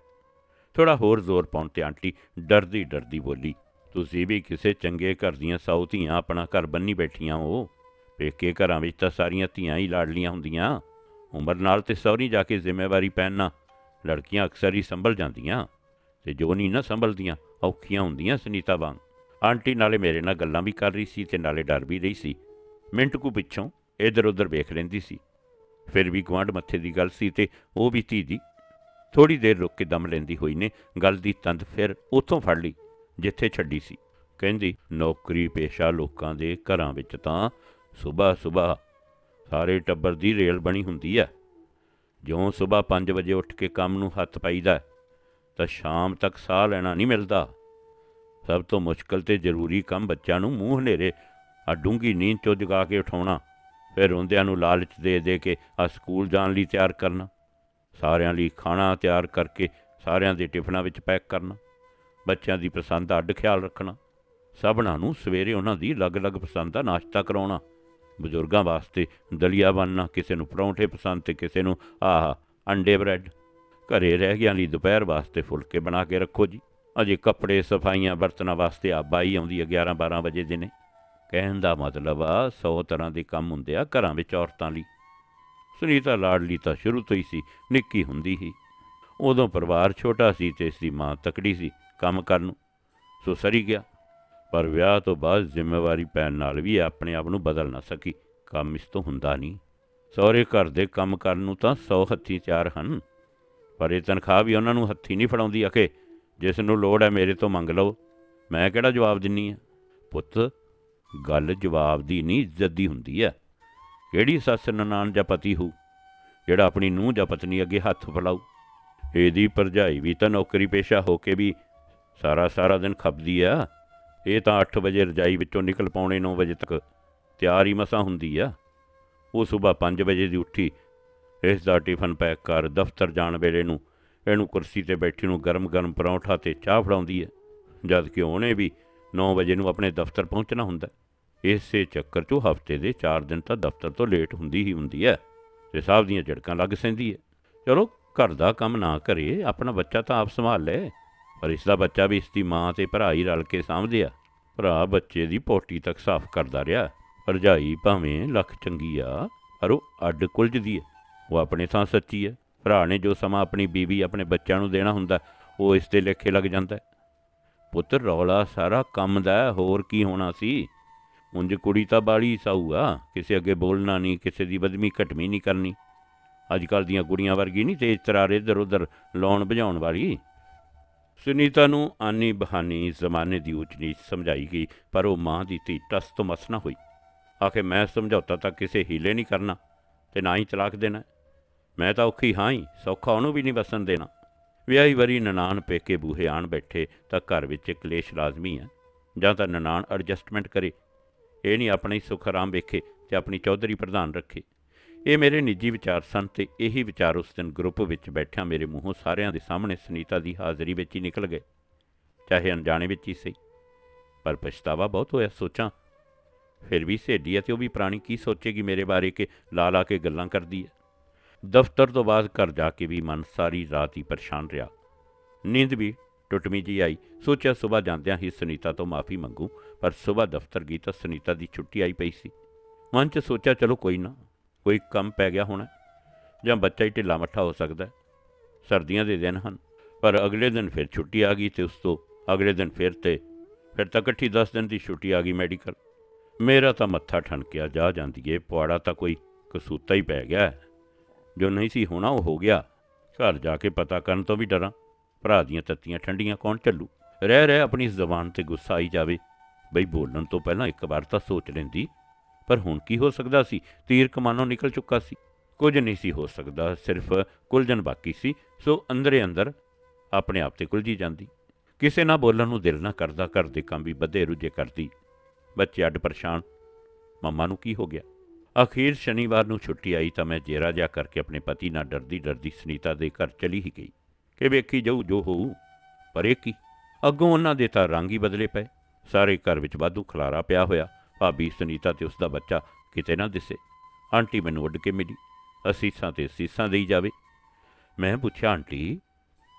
ਥੋੜਾ ਹੋਰ ਜ਼ੋਰ ਪਾਉਣ ਤੇ ਆਂਟੀ ਡਰਦੀ ਡਰਦੀ ਬੋਲੀ ਤੁਸੀਂ ਵੀ ਕਿਸੇ ਚੰਗੇ ਘਰ ਦੀਆਂ ਸੌ ਧੀਆਂ ਆਪਣਾ ਘਰ ਬੰਨੀ ਬੈਠੀਆਂ ਹੋ। ਪੇਕੇ ਘਰਾਂ ਵਿੱਚ ਤਾਂ ਸਾਰੀਆਂ ਧੀਆਂ ਹੀ ਲਾਡਲੀਆਂ ਹੁੰਦੀਆਂ। ਉਮਰ ਨਾਲ ਤੇ ਸਹੁਰੀ ਜਾ ਕੇ ਜ਼ਿੰਮੇਵਾਰੀ ਪੈਣਾ ਲੜਕੀਆਂ ਅਕਸਰ ਹੀ ਸੰਭਲ ਜਾਂਦੀਆਂ। ਤੇ ਜੋ ਨਹੀਂ ਨਾ ਸੰਭਲਦੀਆਂ, ਔਖੀਆਂ ਹੁੰਦੀਆਂ ਸੁਨੀਤਾ ਵਾਂਗ। ਆਂਟੀ ਨਾਲੇ ਮੇਰੇ ਨਾਲ ਗੱਲਾਂ ਵੀ ਕਰ ਰਹੀ ਸੀ ਤੇ ਨਾਲੇ ਡਰ ਵੀ ਰਹੀ ਸੀ। ਮਿੰਟ ਕੁ ਪਿੱਛੋਂ ਇੱਧਰ ਉੱਧਰ ਵੇਖ ਲੈਂਦੀ ਸੀ। ਫਿਰ ਵੀ ਗੁਆਂਢ ਮੱਥੇ ਦੀ ਗੱਲ ਸੀ ਤੇ ਉਹ ਵੀ ਧੀ ਦੀ। ਥੋੜੀ ਦੇਰ ਰੁਕ ਕੇ ਦਮ ਲੈਂਦੀ ਹੋਈ ਨੇ, ਗੱਲ ਦੀ ਤੰਦ ਫਿਰ ਉੱਥੋਂ ਫੜ ਲਈ। ਜਿੱਥੇ ਛੱਡੀ ਸੀ। ਕਹਿੰਦੀ, ਨੌਕਰੀ ਪੇਸ਼ਾ ਲੋਕਾਂ ਦੇ ਘਰਾਂ ਵਿੱਚ ਤਾਂ ਸਵੇਰ ਸਵੇਰ ਸਾਰੇ ਟੱਬਰ ਦੀ ਰੇਲ ਬਣੀ ਹੁੰਦੀ ਹੈ ਜਿਉਂ ਸਵੇਰ 5 ਵਜੇ ਉੱਠ ਕੇ ਕੰਮ ਨੂੰ ਹੱਥ ਪਾਈਦਾ ਤਾਂ ਸ਼ਾਮ ਤੱਕ ਸਾਹ ਲੈਣਾ ਨਹੀਂ ਮਿਲਦਾ। ਸਭ ਤੋਂ ਮੁਸ਼ਕਲ ਤੇ ਜ਼ਰੂਰੀ ਕੰਮ ਬੱਚਿਆਂ ਨੂੰ ਮੂੰਹ ਹਨੇਰੇ ਆ ਡੂੰਗੀ ਨੀਂਦ ਚੋਂ ਜਗਾ ਕੇ ਉਠਾਉਣਾ, ਫਿਰ ਹੁੰਦਿਆਂ ਨੂੰ ਲਾਲਚ ਦੇ ਦੇ ਕੇ ਆ ਸਕੂਲ ਜਾਣ ਲਈ ਤਿਆਰ ਕਰਨਾ, ਸਾਰਿਆਂ ਲਈ ਖਾਣਾ ਤਿਆਰ ਕਰਕੇ ਸਾਰਿਆਂ ਦੇ ਟਿਫਨਾਂ ਵਿੱਚ ਪੈਕ ਕਰਨਾ। ਬੱਚਿਆਂ ਦੀ ਪਸੰਦ ਦਾ ਅੱਡ ਖਿਆਲ ਰੱਖਣਾ, ਸਭਨਾਂ ਨੂੰ ਸਵੇਰੇ ਉਹਨਾਂ ਦੀ ਅਲੱਗ-ਅਲੱਗ ਪਸੰਦ ਦਾ ਨਾਸ਼ਤਾ ਕਰਾਉਣਾ, ਬਜ਼ੁਰਗਾਂ ਵਾਸਤੇ ਦਲੀਆ ਬਣਨਾ, ਕਿਸੇ ਨੂੰ ਪਰੌਂਠੇ ਪਸੰਦ ਤੇ ਕਿਸੇ ਨੂੰ, ਆਹ, ਅੰਡੇ ਬ੍ਰੈਡ। ਘਰੇ ਰਹਿ ਗਿਆ ਲਈ ਦੁਪਹਿਰ ਵਾਸਤੇ ਫੁਲਕੇ ਬਣਾ ਕੇ ਰੱਖੋ ਜੀ। ਅਜੇ ਕੱਪੜੇ, ਸਫਾਈਆਂ, ਬਰਤਨਾਂ ਵਾਸਤੇ ਆ ਬਾਈ ਆਉਂਦੀ ਹੈ 11 12 ਵਜੇ ਦਿਨੇ ਕਹਿਣ ਦਾ ਮਤਲਬ ਆ 100 ਤਰ੍ਹਾਂ ਦੇ ਕੰਮ ਹੁੰਦੇ ਆ ਘਰਾਂ ਵਿੱਚ ਔਰਤਾਂ ਲਈ। ਸੁਨੀਤਾ ਲਾਡਲੀ ਤਾਂ ਸ਼ੁਰੂ ਤੋਂ ਹੀ ਸੀ, ਨਿੱਕੀ ਹੁੰਦੀ ਹੀ ਉਦੋਂ ਪਰਿਵਾਰ ਛੋਟਾ ਸੀ ਤੇ ਇਸ ਦੀ ਮਾਂ ਤਕੜੀ ਸੀ। ਕੰਮ ਕਰਨ ਨੂੰ। ਸੋ ਸਰੀ ਗਿਆ। ਪਰ ਵਿਆਹ ਤੋਂ ਬਾਅਦ ਜ਼ਿੰਮੇਵਾਰੀ ਪੈਣ ਨਾਲ ਵੀ ਇਹ ਆਪਣੇ ਆਪ ਨੂੰ ਬਦਲ ਨਾ ਸਕੀ। ਕੰਮ ਇਸ ਤੋਂ ਹੁੰਦਾ ਨਹੀਂ। ਸਹੁਰੇ ਘਰ ਦੇ ਕੰਮ ਕਰਨ ਨੂੰ ਤਾਂ 100 ਹੱਥੀ ਤਿਆਰ ਹਨ। ਪਰ ਇਹ ਤਨਖਾਹ ਵੀ ਉਹਨਾਂ ਨੂੰ ਹੱਥੀ ਨਹੀਂ ਫੜਾਉਂਦੀ, ਆਖੇ, ਜਿਸ ਨੂੰ ਲੋੜ ਹੈ ਮੇਰੇ ਤੋਂ ਮੰਗ ਲਓ। ਮੈਂ ਕਿਹੜਾ ਜਵਾਬ ਦਿੰਨੀ ਆ? ਪੁੱਤ, ਗੱਲ ਜਵਾਬ ਦੀ ਨਹੀਂ, ਇੱਜ਼ਤ ਦੀ ਹੁੰਦੀ ਹੈ। ਕਿਹੜੀ ਸੱਸ ਨਨਾਣ ਜਾਂ ਪਤੀ ਹੋ ਜਿਹੜਾ ਆਪਣੀ ਨੂੰਹ ਜਾਂ ਪਤਨੀ ਅੱਗੇ ਹੱਥ ਫਲਾਊ ਇਹਦੀ ਭਰਜਾਈ ਵੀ ਤਾਂ ਨੌਕਰੀ ਪੇਸ਼ਾ ਹੋ ਕੇ ਵੀ ਸਾਰਾ ਸਾਰਾ ਦਿਨ ਖਪਦੀ ਆ। ਇਹ ਤਾਂ 8 ਵਜੇ ਰਜਾਈ ਵਿੱਚੋਂ ਨਿਕਲ ਪਾਉਣੇ 9 ਵਜੇ ਤੱਕ ਤਿਆਰ ਹੀ ਮਸਾਂ ਹੁੰਦੀ ਆ। ਉਹ ਸਵੇਰ 5 ਵਜੇ ਦੀ ਉੱਠੀ। ਇਸ ਦਾ ਟਿਫਨ ਪੈਕ ਕਰ ਦਫ਼ਤਰ ਜਾਣ ਵੇਲੇ ਨੂੰ ਇਹਨੂੰ ਕੁਰਸੀ ਤੇ ਬੈਠੀ ਨੂੰ ਗਰਮ-ਗਰਮ ਪਰੌਂਠਾ ਤੇ ਚਾਹ ਫੜਾਉਂਦੀ ਹੈ ਜਦ ਕਿ ਉਹਨੇ ਵੀ 9 ਵਜੇ ਨੂੰ ਆਪਣੇ ਦਫ਼ਤਰ ਪਹੁੰਚਣਾ ਹੁੰਦਾ। ਇਸੇ ਚੱਕਰ 'ਚੋਂ ਹਫ਼ਤੇ ਦੇ 4 ਦਿਨ ਤਾਂ ਦਫ਼ਤਰ ਤੋਂ ਲੇਟ ਹੁੰਦੀ ਹੀ ਹੁੰਦੀ ਹੈ ਤੇ ਸਾਹਿਬ ਦੀਆਂ ਝੜਕਾਂ ਲੱਗ ਸੈਂਦੀ ਹੈ ਚਲੋ ਘਰ ਦਾ ਕੰਮ ਨਾ ਕਰੇ, ਆਪਣਾ ਬੱਚਾ ਤਾਂ ਆਪ ਸੰਭਾਲ ਲੈ। ਪਰ ਇਸ ਦਾ ਬੱਚਾ ਵੀ ਇਸ ਦੀ ਮਾਂ ਤੇ ਭਰਾ ਹੀ ਰਲ ਕੇ ਸਾਂਭਦੇ ਆ। ਭਰਾ ਬੱਚੇ ਦੀ ਪੋਟੀ ਤੱਕ ਸਾਫ਼ ਕਰਦਾ ਰਿਹਾ। ਭਰਜਾਈ ਭਾਵੇਂ ਲੱਖ ਚੰਗੀ ਆ, ਪਰ ਉਹ ਅੱਡ ਕੁਲਝਦੀ ਹੈ ਉਹ ਆਪਣੇ ਥਾਂ ਸੱਚੀ ਹੈ ਭਰਾ ਨੇ ਜੋ ਸਮਾਂ ਆਪਣੀ ਬੀਵੀ ਆਪਣੇ ਬੱਚਿਆਂ ਨੂੰ ਦੇਣਾ ਹੁੰਦਾ, ਉਹ ਇਸ 'ਤੇ ਲੇਖੇ ਲੱਗ ਜਾਂਦਾ ਪੁੱਤਰ ਰੌਲਾ ਸਾਰਾ ਕੰਮ ਦਾ ਹੋਰ ਕੀ ਹੋਣਾ ਸੀ? ਉਂਝ ਕੁੜੀ ਤਾਂ ਬਾਲੀ ਸਾਊ ਆ, ਕਿਸੇ ਅੱਗੇ ਬੋਲਣਾ ਨਹੀਂ, ਕਿਸੇ ਦੀ ਬਦਮੀ ਘਟਮੀ ਨਹੀਂ ਕਰਨੀ। ਅੱਜ ਕੱਲ ਦੀਆਂ ਕੁੜੀਆਂ ਵਰਗੀ ਨਹੀਂ ਤੇਜ਼ ਤਰਾਰ ਇੱਧਰ ਉੱਧਰ ਲਾਉਣ ਭਜਾਉਣ ਵਾਲੀ। ਸੁਨੀਤਾ ਨੂੰ ਆਨੀ ਬਹਾਨੀ ਜ਼ਮਾਨੇ ਦੀ ਉੱਚ ਨੀਚ ਸਮਝਾਈ ਗਈ, ਪਰ ਉਹ ਮਾਂ ਦੀ ਧੀ ਟਸ ਤੋਂ ਮਸ ਨਾ ਹੋਈ। ਆਖੇ, ਮੈਂ ਸਮਝੌਤਾ ਤਾਂ ਕਿਸੇ ਹੀਲੇ ਨਹੀਂ ਕਰਨਾ ਤੇ ਨਾ ਹੀ ਤਲਾਕ ਦੇਣਾ। ਮੈਂ ਤਾਂ ਔਖੀ ਹਾਂ ਹੀ ਸੌਖਾ ਉਹਨੂੰ ਵੀ ਨਹੀਂ ਵਸਣ ਦੇਣਾ। ਵਿਆਹੀ ਵਰੀ ਨਨਾਣ ਪੇਕੇ ਬੂਹੇ ਆਣ ਬੈਠੇ ਤਾਂ ਘਰ ਵਿੱਚ ਕਲੇਸ਼ ਲਾਜ਼ਮੀ ਹੈ ਜਾਂ ਤਾਂ ਨਨਾਣ ਐਡਜਸਟਮੈਂਟ ਕਰੇ। ਇਹ ਨਹੀਂ ਆਪਣਾ ਹੀ ਸੁੱਖ ਆਰਾਮ ਵੇਖੇ ਤੇ ਆਪਣੀ ਚੌਧਰੀ ਪ੍ਰਧਾਨ ਰੱਖੇ। ਇਹ ਮੇਰੇ ਨਿੱਜੀ ਵਿਚਾਰ ਸਨ ਤੇ ਇਹੀ ਵਿਚਾਰ ਉਸ ਦਿਨ ਗਰੁੱਪ ਵਿੱਚ ਬੈਠਿਆਂ ਮੇਰੇ ਮੂੰਹੋਂ ਸਾਰਿਆਂ ਦੇ ਸਾਹਮਣੇ ਸੁਨੀਤਾ ਦੀ ਹਾਜ਼ਰੀ ਵਿੱਚ ਹੀ ਨਿਕਲ ਗਏ। ਚਾਹੇ ਅਣਜਾਣੇ ਵਿੱਚ ਹੀ ਸਹੀ, ਪਰ ਪਛਤਾਵਾ ਬਹੁਤ ਹੋਇਆ ਸੋਚਾਂ। ਫਿਰ ਵੀ ਸਹੇਲੀ ਹੈ ਤੇ ਉਹ ਵੀ ਪ੍ਰਾਣੀ ਕੀ ਸੋਚੇਗੀ ਮੇਰੇ ਬਾਰੇ ਕਿ ਲਾ ਲਾ ਕੇ ਗੱਲਾਂ ਕਰਦੀ ਹੈ ਦਫ਼ਤਰ ਤੋਂ ਬਾਅਦ ਘਰ ਜਾ ਕੇ ਵੀ ਮਨ ਸਾਰੀ ਰਾਤ ਹੀ ਪਰੇਸ਼ਾਨ ਰਿਹਾ। ਨੀਂਦ ਵੀ ਟੁੱਟਮੀ ਜੀ ਆਈ। ਸੋਚਿਆ ਸਵੇਰ ਜਾਂਦਿਆਂ ਹੀ ਸੁਨੀਤਾ ਤੋਂ ਮਾਫੀ ਮੰਗੂ, ਪਰ ਸਵੇਰ ਦਫ਼ਤਰ ਗਈ ਤਾਂ ਸੁਨੀਤਾ ਦੀ ਛੁੱਟੀ ਆਈ ਪਈ ਸੀ। ਮਨ 'ਚ ਸੋਚਿਆ, ਚਲੋ ਕੋਈ ਨਾ ਕੋਈ ਕੰਮ ਪੈ ਗਿਆ ਹੋਣਾ ਜਾਂ ਬੱਚਾ ਹੀ ਢਿੱਲਾ ਮੱਠਾ ਹੋ ਸਕਦਾ ਸਰਦੀਆਂ ਦੇ ਦਿਨ ਹਨ, ਪਰ ਅਗਲੇ ਦਿਨ ਫਿਰ ਛੁੱਟੀ ਆ ਗਈ ਤੇ ਉਸ ਤੋਂ ਅਗਲੇ ਦਿਨ ਫਿਰ ਤੇ, ਫਿਰ ਤਾਂ ਇਕੱਠੀ 10 ਦਿਨ ਦੀ ਛੁੱਟੀ ਆ ਗਈ ਮੈਡੀਕਲ। ਮੇਰਾ ਤਾਂ ਮੱਥਾ ਠਣਕਿਆ ਜਾ ਜਾਂਦੀ ਏ, ਪੁਆੜਾ ਤਾਂ ਕੋਈ ਕਸੂਤਾ ਹੀ ਪੈ ਗਿਆ ਜੋ ਨਹੀਂ ਸੀ ਹੋਣਾ ਉਹ ਹੋ ਗਿਆ। ਘਰ ਜਾ ਕੇ ਪਤਾ ਕਰਨ ਤੋਂ ਵੀ ਡਰਾਂ। ਭਰਾ ਦੀਆਂ ਤੱਤੀਆਂ ਠੰਡੀਆਂ ਕੌਣ ਝੱਲੂ? ਰਹਿ ਰਹਿ ਆਪਣੀ ਜ਼ਬਾਨ ਤੇ ਗੁੱਸਾ ਆਈ ਜਾਵੇ। ਬਈ ਬੋਲਣ ਤੋਂ ਪਹਿਲਾਂ ਇੱਕ ਵਾਰ ਤਾਂ ਸੋਚ ਲੈਂਦੀ। ਪਰ ਹੁਣ ਕੀ ਹੋ ਸਕਦਾ ਸੀ? ਤੀਰ ਕਮਾਨੋਂ ਨਿਕਲ ਚੁੱਕਾ ਸੀ। ਕੁਝ ਨਹੀਂ ਸੀ ਹੋ ਸਕਦਾ, ਸਿਰਫ ਕੁਲਝਣ ਬਾਕੀ ਸੀ, ਸੋ ਅੰਦਰੇ ਅੰਦਰ ਆਪਣੇ ਆਪ ਤੇ ਕੁਲਝੀ ਜਾਂਦੀ। ਕਿਸੇ ਨਾਲ ਬੋਲਣ ਨੂੰ ਦਿਲ ਨਾ ਕਰਦਾ, ਘਰ ਦੇ ਕੰਮ ਵੀ ਵਧੇ ਰੁਝੇ ਕਰਦੀ। ਬੱਚੇ ਅੱਡ ਪਰੇਸ਼ਾਨ। ਮੰਮਾ ਨੂੰ ਕੀ ਹੋ ਗਿਆ? ਅਖੀਰ ਸ਼ਨੀਵਾਰ ਨੂੰ ਛੁੱਟੀ ਆਈ ਤਾਂ ਮੈਂ ਜੇਰਾ ਜਿਹਾ ਕਰਕੇ ਆਪਣੇ ਪਤੀ ਨਾਲ ਡਰਦੀ ਡਰਦੀ ਸੁਨੀਤਾ ਦੇ ਘਰ ਚਲੀ ਹੀ ਗਈ। ਕਿ ਵੇਖੀ ਜਾਊ, ਜੋ ਹੋਊ, ਪਰ ਇਹ ਕੀ? ਅੱਗੋਂ ਉਹਨਾਂ ਦੇ ਤਾਂ ਰੰਗ ਹੀ ਬਦਲੇ ਪਏ। ਸਾਰੇ ਘਰ ਵਿੱਚ ਵਾਧੂ ਖਲਾਰਾ ਪਿਆ ਹੋਇਆ। ਭਾਬੀ ਸੁਨੀਤਾ ਤੇ ਉਸ ਦਾ ਬੱਚਾ ਕਿਤੇ ਨਾ ਦਿਸੇ। ਆਂਟੀ ਮੈਨੂੰ ਉੱਡ ਕੇ ਮਿਲੀ। ਅਸੀਸਾਂ ਤੇ ਅਸੀਸਾਂ ਦੇਈ ਜਾਵੇ। ਮੈਂ ਪੁੱਛਿਆ, ਆਂਟੀ,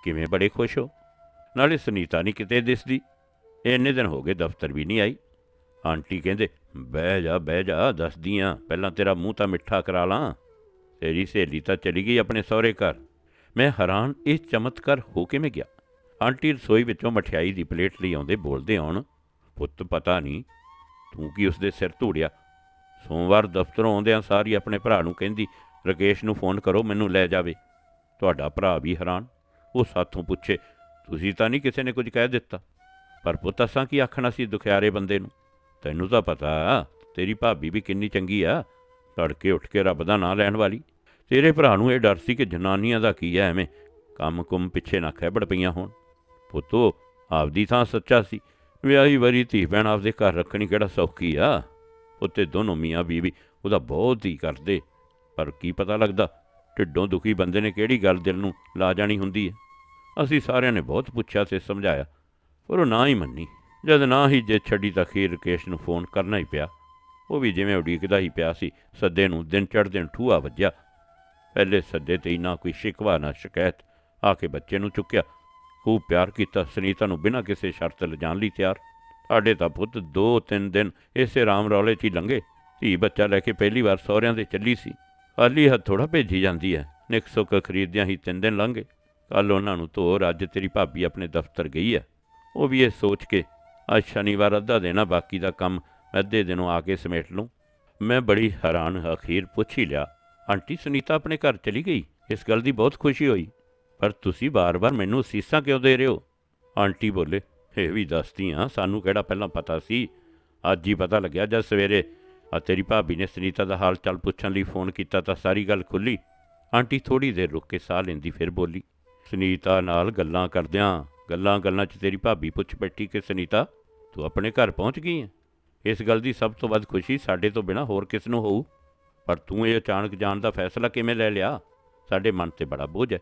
ਕਿਵੇਂ ਬੜੇ ਖੁਸ਼ ਹੋ? ਨਾਲੇ ਸੁਨੀਤਾ ਨਹੀਂ ਕਿਤੇ ਦਿਸਦੀ। ਇੰਨੇ ਦਿਨ ਹੋ ਗਏ ਦਫ਼ਤਰ ਵੀ ਨਹੀਂ ਆਈ। ਆਂਟੀ ਕਹਿੰਦੇ, ਬਹਿ ਜਾ ਬਹਿ ਜਾ, ਦੱਸਦੀ ਆਂ। ਪਹਿਲਾਂ ਤੇਰਾ ਮੂੰਹ ਤਾਂ ਮਿੱਠਾ ਕਰਾ ਲਾਂ। ਤੇਰੀ ਸਹੇਲੀ ਤਾਂ ਚਲੀ ਗਈ ਆਪਣੇ ਸਹੁਰੇ ਘਰ। ਮੈਂ ਹੈਰਾਨ, ਇਹ ਚਮਤਕਾਰ ਹੋ ਕਿਵੇਂ ਗਿਆ? ਆਂਟੀ ਰਸੋਈ ਵਿੱਚੋਂ ਮਠਿਆਈ ਦੀ ਪਲੇਟ ਲਈ ਆਉਂਦੇ ਬੋਲਦੇ ਆਉਣ, ਪੁੱਤ, ਪਤਾ ਨਹੀਂ ਤੂੰ ਕੀ ਉਸਦੇ ਸਿਰ ਧੂੜਿਆ। ਸੋਮਵਾਰ ਦਫ਼ਤਰੋਂ ਆਉਂਦਿਆਂ ਸਾਰੀ ਆਪਣੇ ਭਰਾ ਨੂੰ ਕਹਿੰਦੀ, ਰਕੇਸ਼ ਨੂੰ ਫੋਨ ਕਰੋ, ਮੈਨੂੰ ਲੈ ਜਾਵੇ। ਤੁਹਾਡਾ ਭਰਾ ਵੀ ਹੈਰਾਨ। ਉਹ ਸਾਥੋਂ ਪੁੱਛੇ, ਤੁਸੀਂ ਤਾਂ ਨਹੀਂ ਕਿਸੇ ਨੇ ਕੁਝ ਕਹਿ ਦਿੱਤਾ? ਪਰ ਪੁੱਤ, ਅਸਾਂ ਕੀ ਆਖਣਾ ਸੀ ਦੁਖਿਆਰੇ ਬੰਦੇ ਨੂੰ? ਤੈਨੂੰ ਤਾਂ ਪਤਾ, ਤੇਰੀ ਭਾਬੀ ਵੀ ਕਿੰਨੀ ਚੰਗੀ ਆ। ਤੜਕੇ ਉੱਠ ਕੇ ਰੱਬ ਦਾ ਨਾਂ ਲੈਣ ਵਾਲੀ। ਤੇਰੇ ਭਰਾ ਨੂੰ ਇਹ ਡਰ ਸੀ ਕਿ ਜਨਾਨੀਆਂ ਦਾ ਕੀ ਐ ਐਵੇਂ ਕੰਮ ਕੁਮ ਪਿੱਛੇ ਨਾ ਖੈਬੜ ਪਈਆਂ ਹੋਣ। ਪੁੱਤੋ, ਆਪਦੀ ਥਾਂ ਸੱਚਾ ਸੀ। ਵਿਆਹੀ ਵਰੀ ਧੀ ਭੈਣ ਆਪਦੇ ਘਰ ਰੱਖਣੀ ਕਿਹੜਾ ਸੌਖੀ ਆ? ਉੱਤੇ ਦੋਨੋਂ ਮੀਆਂ ਬੀਵੀ ਉਹਦਾ ਬਹੁਤ ਹੀ ਕਰਦੇ। ਪਰ ਕੀ ਪਤਾ ਲੱਗਦਾ, ਢਿੱਡੋਂ ਦੁਖੀ ਬੰਦੇ ਨੇ ਕਿਹੜੀ ਗੱਲ ਦਿਲ ਨੂੰ ਲਾ ਜਾਣੀ ਹੁੰਦੀ ਹੈ? ਅਸੀਂ ਸਾਰਿਆਂ ਨੇ ਬਹੁਤ ਪੁੱਛਿਆ ਤੇ ਸਮਝਾਇਆ, ਪਰ ਉਹ ਨਾ ਹੀ ਮੰਨੀ। ਜਦ ਨਾ ਹੀ ਜੇ ਛੱਡੀ ਤਾਂ ਖੀਰ ਰਕੇਸ਼ ਨੂੰ ਫੋਨ ਕਰਨਾ ਹੀ ਪਿਆ। ਉਹ ਵੀ ਜਿਵੇਂ ਉਡੀਕਦਾ ਹੀ ਪਿਆ ਸੀ, ਸੱਦੇ ਨੂੰ ਦਿਨ ਚੜ੍ਹਦੇ ਦਿਨ ਠੂਆ ਵੱਜਿਆ। ਪਹਿਲੇ ਸੱਦੇ ਤੇ ਹੀ ਨਾ ਕੋਈ ਸ਼ਿਕਵਾ, ਨਾ ਸ਼ਿਕਾਇਤ। ਆ ਕੇ ਬੱਚੇ ਨੂੰ ਚੁੱਕਿਆ। ਖੂਬ ਪਿਆਰ ਕੀਤਾ, ਸੁਨੀਤਾ ਨੂੰ ਬਿਨਾਂ ਕਿਸੇ ਸ਼ਰਤ ਲਿਜਾਣ ਲਈ ਤਿਆਰ। ਸਾਡੇ ਤਾਂ ਪੁੱਤ ਦੋ ਤਿੰਨ ਦਿਨ ਇਸੇ ਰਾਮ ਰੌਲੇ 'ਚ ਹੀ ਲੰਘੇ। ਧੀ ਬੱਚਾ ਲੈ ਕੇ ਪਹਿਲੀ ਵਾਰ ਸਹੁਰਿਆਂ ਦੇ ਚੱਲੀ ਸੀ। ਖਾਲੀ ਹੱਥ ਥੋੜਾ ਭੇਜੀ ਜਾਂਦੀ ਹੈ। ਨਿਕ ਸੁੱਕ ਖਰੀਦਦਿਆਂ ਹੀ ਤਿੰਨ ਦਿਨ ਲੰਘੇ। ਕੱਲ ਉਹਨਾਂ ਨੂੰ ਧੋਰ, ਅੱਜ ਤੇਰੀ ਭਾਬੀ ਆਪਣੇ ਦਫ਼ਤਰ ਗਈ ਹੈ। ਉਹ ਵੀ ਇਹ ਸੋਚ ਕੇ, ਅੱਜ ਸ਼ਨੀਵਾਰ ਅੱਧਾ ਦੇਣਾ, ਬਾਕੀ ਦਾ ਕੰਮ ਅੱਧੇ ਦਿਨੋਂ ਆ ਕੇ ਸਮੇਟ ਲੂੰ ਮੈਂ ਬੜੀ ਹੈਰਾਨ, ਅਖੀਰ ਪੁੱਛ ਹੀ ਲਿਆ, ਆਂਟੀ ਸੁਨੀਤਾ ਆਪਣੇ ਘਰ ਚਲੀ ਗਈ? ਇਸ ਗੱਲ ਦੀ ਬਹੁਤ ਖੁਸ਼ੀ ਹੋਈ। ਪਰ ਤੁਸੀਂ ਬਾਰ-ਬਾਰ ਮੈਨੂੰ ਅਸੀਸਾਂ ਕਿਉਂ ਦੇ ਰਹੇ ਹੋ? ਆਂਟੀ ਬੋਲੇ, ਇਹ ਵੀ ਦੱਸਦੀ ਹਾਂ ਸਾਨੂੰ ਕਿਹੜਾ ਪਹਿਲਾਂ ਪਤਾ ਸੀ? ਅੱਜ ਹੀ ਪਤਾ ਲੱਗਿਆ, ਜਦ ਸਵੇਰੇ ਆ ਤੇਰੀ ਭਾਬੀ ਨੇ ਸੁਨੀਤਾ ਦਾ ਹਾਲ ਚਾਲ ਪੁੱਛਣ ਲਈ ਫੋਨ ਕੀਤਾ ਤਾਂ ਸਾਰੀ ਗੱਲ ਖੁੱਲੀ ਆਂਟੀ ਥੋੜੀ ਦੇਰ ਰੁਕ ਕੇ ਸਾਹ ਲੈਂਦੀ ਫਿਰ ਬੋਲੀ, ਸੁਨੀਤਾ ਨਾਲ ਗੱਲਾਂ ਕਰਦਿਆਂ, ਗੱਲਾਂ ਗੱਲਾਂ 'ਚ ਤੇਰੀ ਭਾਬੀ ਪੁੱਛ ਬੈਠੀ ਕਿ ਸੁਨੀਤਾ, ਤੂੰ ਆਪਣੇ ਘਰ ਪਹੁੰਚ ਗਈ ਹੈ ਇਸ ਗੱਲ ਦੀ ਸਭ ਤੋਂ ਵੱਧ ਖੁਸ਼ੀ ਸਾਡੇ ਤੋਂ ਬਿਨਾ ਹੋਰ ਕਿਸ ਨੂੰ ਹੋਊ? ਪਰ ਤੂੰ ਇਹ ਅਚਾਨਕ ਜਾਣ ਦਾ ਫੈਸਲਾ ਕਿਵੇਂ ਲੈ ਲਿਆ? ਸਾਡੇ ਮਨ ਤੇ ਬੜਾ ਬੋਝ ਹੈ।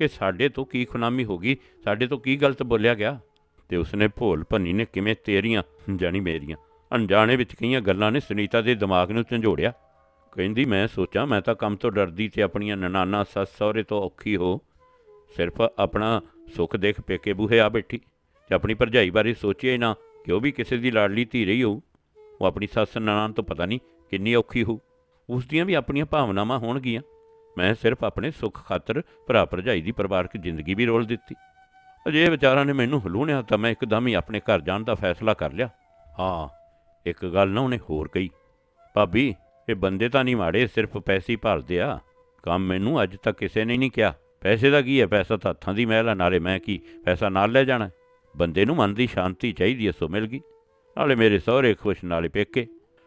ਕਿ ਸਾਡੇ ਤੋਂ ਕੀ ਖੁਨਾਮੀ ਹੋ ਗਈ? ਸਾਡੇ ਤੋਂ ਕੀ ਗਲਤ ਬੋਲਿਆ ਗਿਆ? ਤੇ ਉਸਨੇ ਭੋਲ ਭੰਨੀ ਨੇ ਕਿਵੇਂ ਤੇਰੀਆਂ ਜਾਣੀ ਮੇਰੀਆਂ, ਅਣਜਾਣੇ ਵਿੱਚ ਕਈਆਂ ਗੱਲਾਂ ਨੇ ਸੁਨੀਤਾ ਦੇ ਦਿਮਾਗ ਨੂੰ ਝੰਜੋੜਿਆ? ਕਹਿੰਦੀ, ਮੈਂ ਸੋਚਾਂ, ਮੈਂ ਤਾਂ ਕੰਮ ਤੋਂ ਡਰਦੀ ਤੇ ਆਪਣੀਆਂ ਨਨਾਨਾ ਸੱਸ ਸਹੁਰੇ ਤੋਂ ਔਖੀ ਹੋ। ਸਿਰਫ ਆਪਣਾ ਸੁੱਖ ਦੇਖ ਪੇਕੇ ਬੂਹੇ ਆ ਬੈਠੀ। ਤੇ ਆਪਣੀ ਭਰਜਾਈ ਬਾਰੇ ਸੋਚਿਆ ਹੀ ਨਾ, ਕਿ ਉਹ ਵੀ ਕਿਸੇ ਦੀ ਲਾਡਲੀ ਧੀ ਰਹੀ ਹੋਊ। ਉਹ ਆਪਣੀ ਸੱਸ ਨਨਾਨ ਤੋਂ ਪਤਾ ਨਹੀਂ ਕਿੰਨੀ ਔਖੀ ਹੋਊ। ਉਸ ਦੀਆਂ ਵੀ ਆਪਣੀਆਂ ਭਾਵਨਾਵਾਂ ਹੋਣਗੀਆਂ। ਮੈਂ ਸਿਰਫ ਆਪਣੇ ਸੁੱਖ ਖਾਤਰ ਭਰਾ ਭਰਜਾਈ ਦੀ ਪਰਿਵਾਰਕ ਜ਼ਿੰਦਗੀ ਵੀ ਰੋਲ ਦਿੱਤੀ। ਅਜੇ ਵਿਚਾਰਾਂ ਨੇ ਮੈਨੂੰ ਹਲੂਣਿਆ ਤਾਂ ਮੈਂ ਇੱਕਦਮ ਹੀ ਆਪਣੇ ਘਰ ਜਾਣ ਦਾ ਫੈਸਲਾ ਕਰ ਲਿਆ। ਹਾਂ, ਇੱਕ ਗੱਲ ਨਾ ਉਹਨੇ ਹੋਰ ਕਹੀ। ਭਾਬੀ, ਇਹ ਬੰਦੇ ਤਾਂ ਨਹੀਂ ਮਾੜੇ, ਸਿਰਫ ਪੈਸੇ ਹੀ ਭਾਲਦੇ ਆ। ਕੰਮ ਮੈਨੂੰ ਅੱਜ ਤੱਕ ਕਿਸੇ ਨੇ ਨਹੀਂ ਕਿਹਾ। ਪੈਸੇ ਦਾ ਕੀ ਹੈ? ਪੈਸਾ ਤਾਂ ਹੱਥਾਂ ਦੀ ਮਹਿਲ ਆ, ਨਾਲੇ ਮੈਂ ਕੀ ਪੈਸਾ ਨਾਲ ਲੈ ਜਾਣਾ? ਬੰਦੇ ਨੂੰ ਮਨ ਦੀ ਸ਼ਾਂਤੀ ਚਾਹੀਦੀ ਐ, ਸੋ ਮਿਲ ਗਈ। ਨਾਲੇ ਮੇਰੇ ਸਹੁਰੇ ਖੁਸ਼, ਨਾਲੇ ਪੇਕੇ।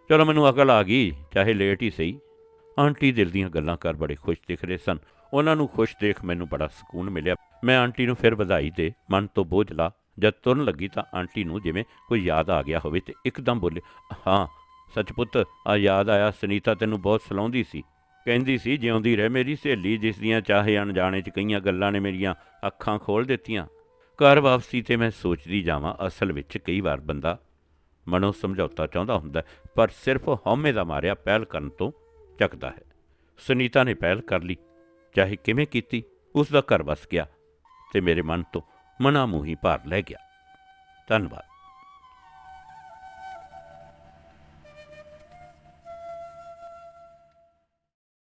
ਚਲੋ, ਮੈਨੂੰ ਅਕਲ ਆ ਗਈ, ਚਾਹੇ ਲੇਟ ਹੀ ਸਹੀ। ਆਂਟੀ ਦਿਲ ਦੀਆਂ ਗੱਲਾਂ ਕਰ ਬੜੇ ਖੁਸ਼ ਦਿਖ ਰਹੇ ਸਨ। ਉਹਨਾਂ ਨੂੰ ਖੁਸ਼ ਦੇਖ ਮੈਨੂੰ ਬੜਾ ਸਕੂਨ ਮਿਲਿਆ। ਮੈਂ ਆਂਟੀ ਨੂੰ ਫਿਰ ਵਧਾਈ ਦੇ ਮਨ ਤੋਂ ਬੋਝ ਲਾ। ਜਦ ਤੁਰਨ ਲੱਗੀ ਤਾਂ ਆਂਟੀ ਨੂੰ ਜਿਵੇਂ ਕੋਈ ਯਾਦ ਆ ਗਿਆ ਹੋਵੇ ਤੇ ਇੱਕਦਮ ਬੋਲੇ, ਹਾਂ, ਸੱਚ ਪੁੱਤ ਆ ਯਾਦ ਆਇਆ। ਸੁਨੀਤਾ ਤੈਨੂੰ ਬਹੁਤ ਸਲਾਉਂਦੀ ਸੀ। ਕਹਿੰਦੀ ਸੀ, ਜਿਉਂਦੀ ਰਹਿ ਮੇਰੀ ਸਹੇਲੀ, ਜਿਸ ਦੀਆਂ ਚਾਹੇ ਅਣਜਾਣੇ ਚ ਕਈਆਂ ਗੱਲਾਂ ਨੇ ਮੇਰੀਆਂ ਅੱਖਾਂ ਖੋਲ ਦਿੱਤੀਆਂ। ਘਰ ਵਾਪਸੀ ਤੇ ਮੈਂ ਸੋਚਦੀ ਜਾਵਾਂ, ਅਸਲ ਵਿੱਚ ਕਈ ਵਾਰ ਬੰਦਾ ਮਨੋ ਸਮਝੌਤਾ ਚਾਹੁੰਦਾ ਹੁੰਦਾ ਪਰ ਸਿਰਫ ਹਉਮੈ ਦਾ ਮਾਰਿਆ ਪਹਿਲ ਕਰਨ ਤੋਂ ਚੱਕਦਾ ਹੈ। ਸੁਨੀਤਾ ਨੇ ਪਹਿਲ ਕਰ ਲਈ। ਚਾਹੇ ਕਿਵੇਂ ਕੀਤੀ ਉਸ ਦਾ ਘਰ ਵਸ ਗਿਆ ਤੇ ਮੇਰੇ ਮਨ ਤੋਂ ਮਨਾ ਭਾਰ ਲੈ ਗਿਆ। ਧੰਨਵਾਦ।